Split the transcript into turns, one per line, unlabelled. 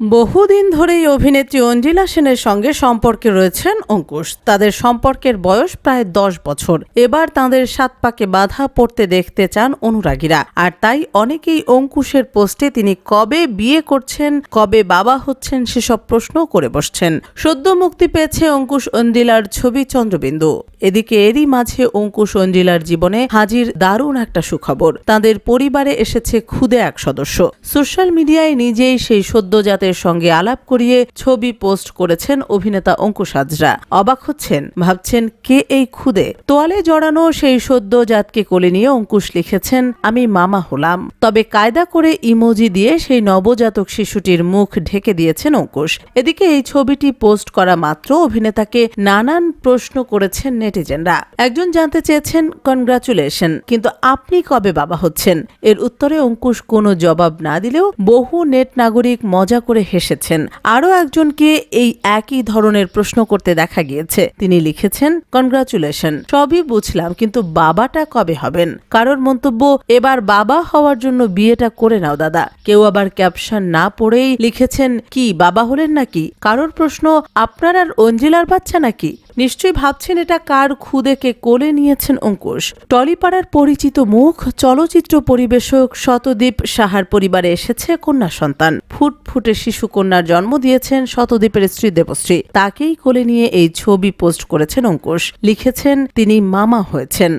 বহুদিন ধরেই অভিনেত্রী অঞ্জিলা সেনের সঙ্গে সম্পর্কে রয়েছেন অঙ্কুশ। তাদের সম্পর্কের বয়স প্রায় দশ বছর। এবার তাঁদের সাত পাকে বাধা পড়তে দেখতে চান অনুরাগীরা। আর তাই অনেকেই অঙ্কুশের পোস্টে তিনি কবে বিয়ে করছেন, কবে বাবা হচ্ছেন সেসব প্রশ্ন করে বসছেন। সদ্য মুক্তি পেয়েছে অঙ্কুশ অঞ্জিলার ছবি চন্দ্রবিন্দু। এদিকে এরই মাঝে অঙ্কুশ অঞ্জিলার জীবনে হাজির দারুণ একটা সুখবর। তাদের পরিবারে এসেছে খুদে এক সদস্য। সোশ্যাল মিডিয়ায় নিজেই সেই সদ্যজাতের সঙ্গে আলাপ করিয়ে ছবি পোস্ট করেছেন অভিনেতা অঙ্কুশ হাজরা। অবাক হচ্ছেন, ভাবছেন, কে এই খুদে? তোয়ালে জড়ানো সেই সদ্যজাতকে কোলে নিয়ে অঙ্কুশ লিখেছেন, আমি মামা হলাম। তবে কায়দা করে ইমোজি দিয়ে সেই নবজাতক শিশুটির মুখ ঢেকে দিয়েছেন অঙ্কুশ। এদিকে এই ছবিটি পোস্ট করা মাত্র অভিনেতাকে নানান প্রশ্ন করেছেন নেটিজেনরা। একজন জানতে চেয়েছেন, কনগ্রাচুলেশন, কিন্তু আপনি কবে বাবা হচ্ছেন? এর উত্তরে অঙ্কুশ কোনো জবাব না দিলেও বহু নেট নাগরিক মজা করে হেসেছেন। আরও একজনকে এই একই ধরনের প্রশ্ন করতে দেখা গিয়েছে। তিনি লিখেছেন, কনগ্রাচুলেশন, সবই বুঝলাম, কিন্তু বাবাটা কবে হবেন? কারোর মন্তব্য, এবার বাবা হওয়ার জন্য বিয়েটা করে নাও দাদা। কেউ আবার ক্যাপশন না পড়েই লিখেছেন, কি, বাবা হলেন নাকি? কারোর প্রশ্ন, আপনার আর অঞ্জিলার বাচ্চা নাকি? নিশ্চয়ই ভাবছেন এটা কার খুদেকে কোলে নিয়েছেন অঙ্কুশ। টলিপাড়ার পরিচিত মুখ, চলচ্চিত্র পরিবেশক শতদ্বীপ সাহার পরিবারে এসেছে কন্যা সন্তান। ফুটফুটে শিশু কন্যার জন্ম দিয়েছেন শতদ্বীপের স্ত্রী দেবশ্রী। তাকেই কোলে নিয়ে এই ছবি পোস্ট করেছেন অঙ্কুশ। লিখেছেন তিনি মামা হয়েছেন।